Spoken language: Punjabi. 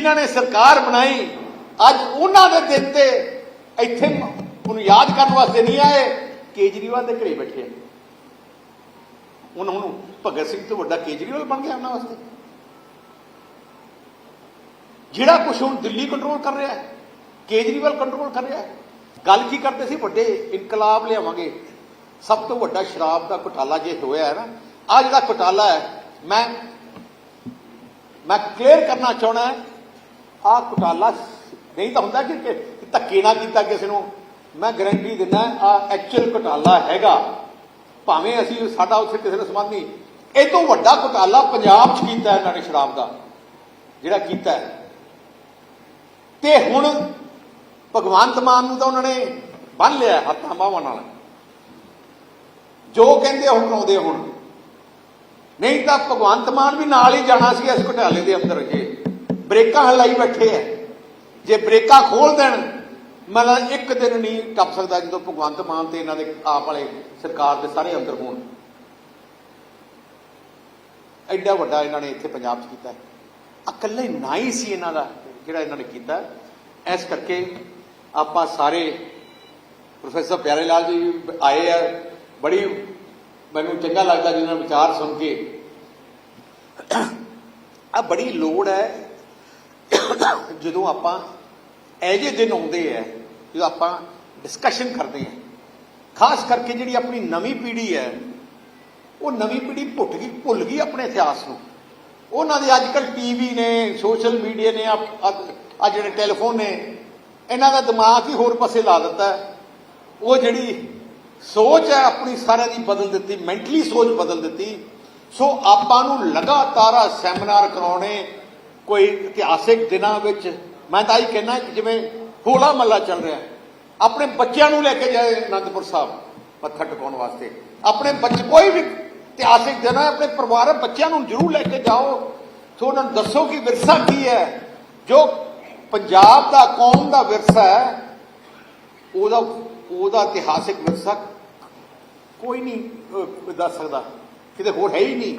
ਜਿਨ੍ਹਾਂ ਨੇ ਸਰਕਾਰ ਬਣਾਈ, ਅੱਜ ਉਹਨਾਂ ਦੇ ਦਿਨ ਤੇ ਇੱਥੇ ਉਹਨੂੰ ਯਾਦ ਕਰਨ ਵਾਸਤੇ ਨਹੀਂ ਆਏ, ਕੇਜਰੀਵਾਲ ਦੇ ਘਰੇ ਬੈਠੇ ਉਹਨਾਂ ਨੂੰ ਭਗਤ ਸਿੰਘ ਤੋਂ ਵੱਡਾ ਕੇਜਰੀਵਾਲ ਬਣ ਗਿਆ ਉਹਨਾਂ ਵਾਸਤੇ। ਜਿਹੜਾ ਕੁਝ ਹੁਣ ਦਿੱਲੀ ਕੰਟਰੋਲ ਕਰ ਰਿਹਾ ਹੈ, ਕੇਜਰੀਵਾਲ ਕੰਟਰੋਲ ਕਰ ਰਿਹਾ ਹੈ, ਗੱਲ ਕੀ ਕਰਦੇ ਸੀ? ਵੱਡੇ ਇਨਕਲਾਬ ਲਿਆਵਾਂਗੇ। ਸਭ ਤੋਂ ਵੱਡਾ ਸ਼ਰਾਬ ਦਾ ਘੁਟਾਲਾ ਜੇ ਹੋਇਆ ਹੈ ਨਾ ਆ ਜਿਹੜਾ ਘੁਟਾਲਾ ਹੈ, ਮੈਂ ਮੈਂ ਕਲੀਅਰ ਕਰਨਾ ਚਾਹਣਾ ਆ ਘੁਟਾਲਾ ਨਹੀਂ ਤਾਂ ਹੁੰਦਾ ਕਿ ਧੱਕੇ ਨਾ ਕੀਤਾ ਕਿਸੇ ਨੂੰ। ਮੈਂ ਗਾਰੰਟੀ ਦਿੰਦਾ ਆ ਐਕਚੁਅਲ ਘੁਟਾਲਾ ਹੈਗਾ। ਭਾਵੇਂ ਅਸੀਂ ਸਾਡਾ ਉੱਥੇ ਕਿਸੇ ਨਾਲ ਸੰਬੰਧ ਨਹੀਂ। ਇਹ ਤੋਂ ਵੱਡਾ ਘੁਟਾਲਾ ਪੰਜਾਬ 'ਚ ਕੀਤਾ ਇਹਨਾਂ ਨੇ ਸ਼ਰਾਬ ਦਾ, ਜਿਹੜਾ ਕੀਤਾ ਤੇ ਹੁਣ ਭਗਵੰਤ ਮਾਨ ਨੂੰ ਤਾਂ ਉਹਨਾਂ ਨੇ ਬੰਨ ਲਿਆ ਹੱਥਾਂ ਬਾਹਾਂ ਨਾਲ। ਜੋ ਕਹਿੰਦੇ ਹੁਣ ਕਰਾਉਂਦੇ ਹੁਣ। ਨਹੀਂ ਤਾਂ ਭਗਵੰਤ ਮਾਨ ਵੀ ਨਾਲ ਹੀ ਜਾਣਾ ਸੀ ਇਸ ਘੁਟਾਲੇ ਦੇ ਅੰਦਰ ਜੇ ਬ੍ਰੇਕਾਂ ਹਲਾਈ ਬੈਠੇ ਐ। ਜੇ ਬ੍ਰੇਕਾਂ ਖੋਲ ਦੇਣ, ਮਤਲਬ ਇੱਕ ਦਿਨ ਨਹੀਂ ਟੱਪ ਸਕਦਾ ਜਦੋਂ ਭਗਵੰਤ ਮਾਨ ਤੇ ਇਹਨਾਂ ਦੇ ਆਪ ਵਾਲੇ ਸਰਕਾਰ ਦੇ ਸਾਰੇ ਅੰਦਰ ਹੋਣ। ਐਡਾ ਵੱਡਾ ਇਹਨਾਂ ਨੇ ਇੱਥੇ ਪੰਜਾਬ 'ਚ ਕੀਤਾ। ਇਕੱਲੇ ਨਾ ਹੀ ਸੀ ਇਹਨਾਂ ਦਾ ਜਿਹੜਾ ਇਹਨਾਂ ਨੇ ਕੀਤਾ। ਇਸ ਕਰਕੇ ਆਪਾਂ ਸਾਰੇ ਪ੍ਰੋਫੈਸਰ ਪਿਆਰੇ ਲਾਲ ਜੀ ਆਏ ਆ। ਬੜੀ ਮੈਨੂੰ ਚੰਗਾ ਲੱਗਦਾ ਜਿਹਨਾਂ ਵਿਚਾਰ ਸੁਣ ਕੇ। ਆ ਬੜੀ ਲੋੜ ਹੈ ਜਦੋਂ ਆਪਾਂ ਇਹ ਜਿਹੇ ਦਿਨ ਆਉਂਦੇ ਆ, ਜਦੋਂ ਆਪਾਂ ਡਿਸਕਸ਼ਨ ਕਰਦੇ ਆ, ਖਾਸ ਕਰਕੇ ਜਿਹੜੀ ਆਪਣੀ ਨਵੀਂ ਪੀੜ੍ਹੀ ਹੈ, ਉਹ ਨਵੀਂ ਪੀੜ੍ਹੀ ਭੁੱਟ ਗਈ, ਭੁੱਲ ਗਈ ਆਪਣੇ ਇਤਿਹਾਸ ਨੂੰ। ਉਹਨਾਂ ਦੇ ਅੱਜ ਕੱਲ ਟੀਵੀ ਨੇ, ਸੋਸ਼ਲ ਮੀਡੀਆ ਨੇ ਆ ਜਿਹੜੇ ਟੈਲੀਫੋਨ ਨੇ, ਇਹਨਾਂ ਦਾ ਦਿਮਾਗ ਹੀ ਹੋਰ ਪਾਸੇ ਲਾ ਦਿੱਤਾ। ਉਹ ਜਿਹੜੀ ਸੋਚ ਹੈ, ਆਪਣੀ ਸਾਰਿਆਂ ਦੀ ਬਦਲ ਦਿੱਤੀ ਮੈਂਟਲੀ ਸੋਚ ਬਦਲ ਦਿੱਤੀ। ਸੋ ਆਪਾਂ ਨੂੰ ਲਗਾਤਾਰ ਸੈਮੀਨਾਰ ਕਰਾਉਣੇ ਕੋਈ ਇਤਿਹਾਸਿਕ ਦਿਨਾਂ ਵਿੱਚ, ਮੈਂ ਤਾਂ ਇਹ ਕਹਿਣਾ ਕਿ ਜਿਵੇਂ ਹੋਲਾ ਮੱਲਾ ਚੱਲ ਰਿਹਾ ਆਪਣੇ ਬੱਚਿਆਂ ਨੂੰ ਲੈ ਕੇ ਜਾਏ ਅਨੰਦਪੁਰ ਸਾਹਿਬ, ਮੱਥਾ ਟਿਕਾਉਣ ਵਾਸਤੇ। ਆਪਣੇ ਬੱਚੇ, ਕੋਈ ਵੀ ਇਤਿਹਾਸਿਕ ਦਿਨ ਹੈ, ਆਪਣੇ ਪਰਿਵਾਰ ਬੱਚਿਆਂ ਨੂੰ ਜ਼ਰੂਰ ਲੈ ਕੇ ਜਾਓ। ਸੋ ਉਹਨਾਂ ਨੂੰ ਦੱਸੋ ਕਿ ਵਿਰਸਾ ਕੀ ਹੈ। ਜੋ ਪੰਜਾਬ ਦਾ, ਕੌਮ ਦਾ ਵਿਰਸਾ ਹੈ, ਉਹਦਾ ਉਹਦਾ ਇਤਿਹਾਸਿਕ ਵਿਰਸਾ ਕੋਈ ਨਹੀਂ ਦੱਸ ਸਕਦਾ। ਕਿਤੇ ਹੋਰ ਹੈ ਹੀ ਨਹੀਂ।